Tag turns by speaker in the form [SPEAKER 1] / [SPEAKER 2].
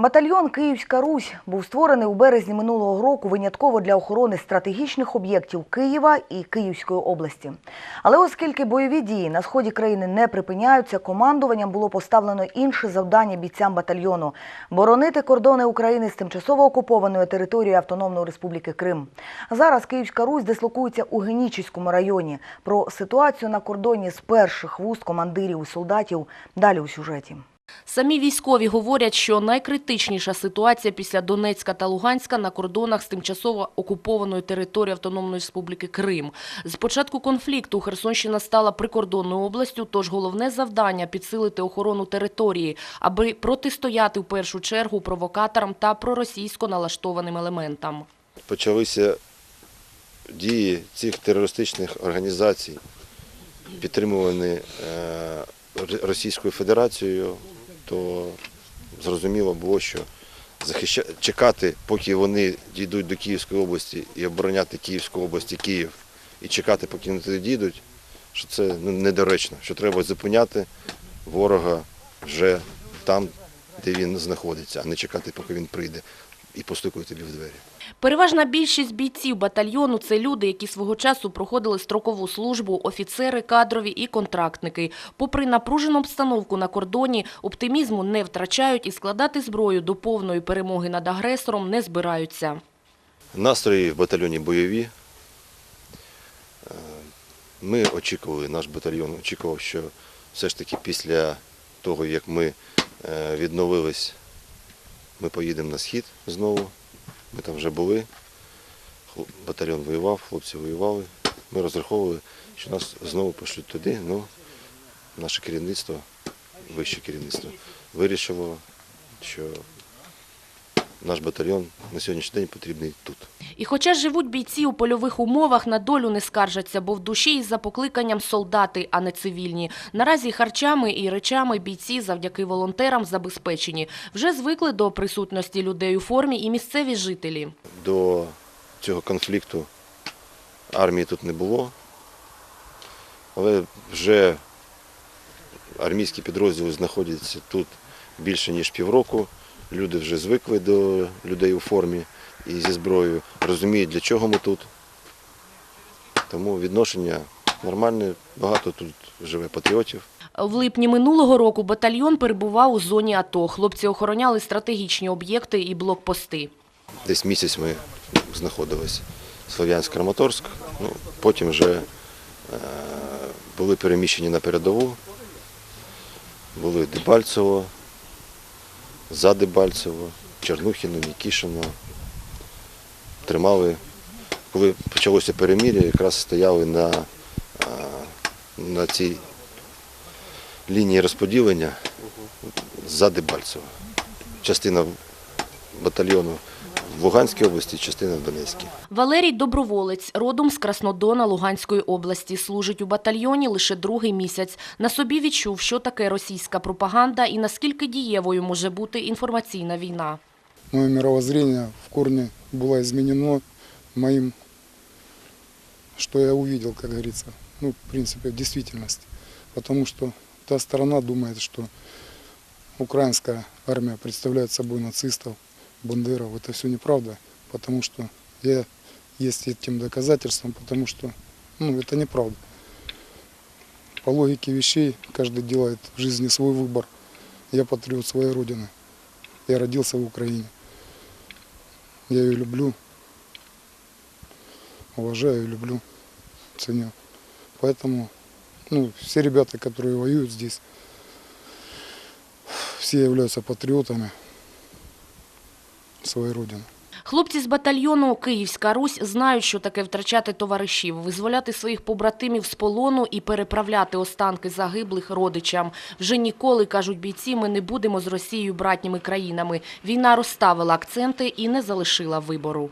[SPEAKER 1] Батальйон Київська Русь був створений у березні минулого року винятково для охорони стратегічних об'єктів Києва і Київської області. Але оскільки бойові дії на сході країни не припиняються, командуванням було поставлено інше завдання бійцям батальйону боронити кордони України з тимчасово окупованої території Автономної Республіки Крим. Зараз Київська Русь дислокується у Генічеському районі. Про ситуацію на кордоні з перших вуст командирів і солдатів далі у сюжеті.
[SPEAKER 2] Самі військові говорять, що найкритичніша ситуація після Донецька та Луганська на кордонах з тимчасово окупованою територією Автономної Республіки Крим. З початку конфлікту Херсонщина стала прикордонною областю, тож головне завдання – підсилити охорону території, аби протистояти в першу чергу провокаторам та проросійсько налаштованим елементам.
[SPEAKER 3] почалися дії цих терористичних організацій, підтримувані е, Російською Федерацією, то зрозуміло було, що захища... чекати, поки вони дійдуть до Київської області і обороняти Київську область і Київ, і чекати, поки вони туди дійдуть, що це ну, недоречно, що треба зупиняти ворога вже там, де він знаходиться, а не чекати, поки він прийде і постукає тобі в двері.
[SPEAKER 2] Переважна більшість бійців батальйону – це люди, які свого часу проходили строкову службу, офіцери, кадрові і контрактники. Попри напружену обстановку на кордоні, оптимізму не втрачають і складати зброю до повної перемоги над агресором не збираються.
[SPEAKER 3] Настрої в батальйоні бойові. Е, Ми очікували, наш батальйон очікував, що все ж таки після того, як ми е, відновились, ми поїдемо на схід знову. Ми там вже були. Батальйон воював, хлопці воювали. Ми розраховували, що нас знову пошлють туди. Ну, наше керівництво, вище керівництво, вирішило, що наш батальйон на сьогоднішній день потрібний тут.
[SPEAKER 2] І хоча живуть бійці у польових умовах, на долю не скаржаться, бо в душі із за покликанням солдати, а не цивільні. Наразі харчами і речами бійці завдяки волонтерам забезпечені. Вже звикли до присутності людей у формі і місцеві жителі.
[SPEAKER 3] До цього конфлікту армії тут не було, але вже армійські підрозділи знаходяться тут більше ніж півроку. Люди вже звикли до людей у формі і зі зброєю, розуміють, для чого ми тут. Тому відношення нормальне, багато тут живе патріотів.
[SPEAKER 2] В липні минулого року батальйон перебував у зоні АТО. Хлопці охороняли стратегічні об'єкти і блокпости.
[SPEAKER 3] Десь місяць ми знаходились Слов'янськ Краматорськ. Ну, потім вже е, були переміщені на передову, були Дебальцево, за Дебальцево, Чернухіно, Нікішино. Тримали. Коли почалося перемір'я, якраз стояли на, на цій лінії розподілення за Дебальцево. Частина батальйону в Луганській області, частина в Донецькій.
[SPEAKER 2] Валерій Доброволець, родом з Краснодона Луганської області, служить у батальйоні лише другий місяць. На собі відчув, що таке російська пропаганда і наскільки дієвою може бути інформаційна війна.
[SPEAKER 4] Мое мировоззрение в корне было изменено моим, что я увидел, как говорится, ну, в принципе, в действительности. Потому что та сторона думает, что украинская армия представляет собой нацистов, бандеров. Это все неправда, потому что я есть этим доказательством, потому что ну, это неправда. По логике вещей каждый делает в жизни свой выбор. Я патриот своей родины. Я родился в Украине. Я ее люблю, уважаю люблю, ценю. Поэтому ну, все ребята, которые воюют здесь, все являются патриотами своей родину.
[SPEAKER 2] Хлопці з батальйону «Київська Русь» знають, що таке втрачати товаришів, визволяти своїх побратимів з полону і переправляти останки загиблих родичам. Вже ніколи, кажуть бійці, ми не будемо з Росією братніми країнами. Війна розставила акценти і не залишила вибору.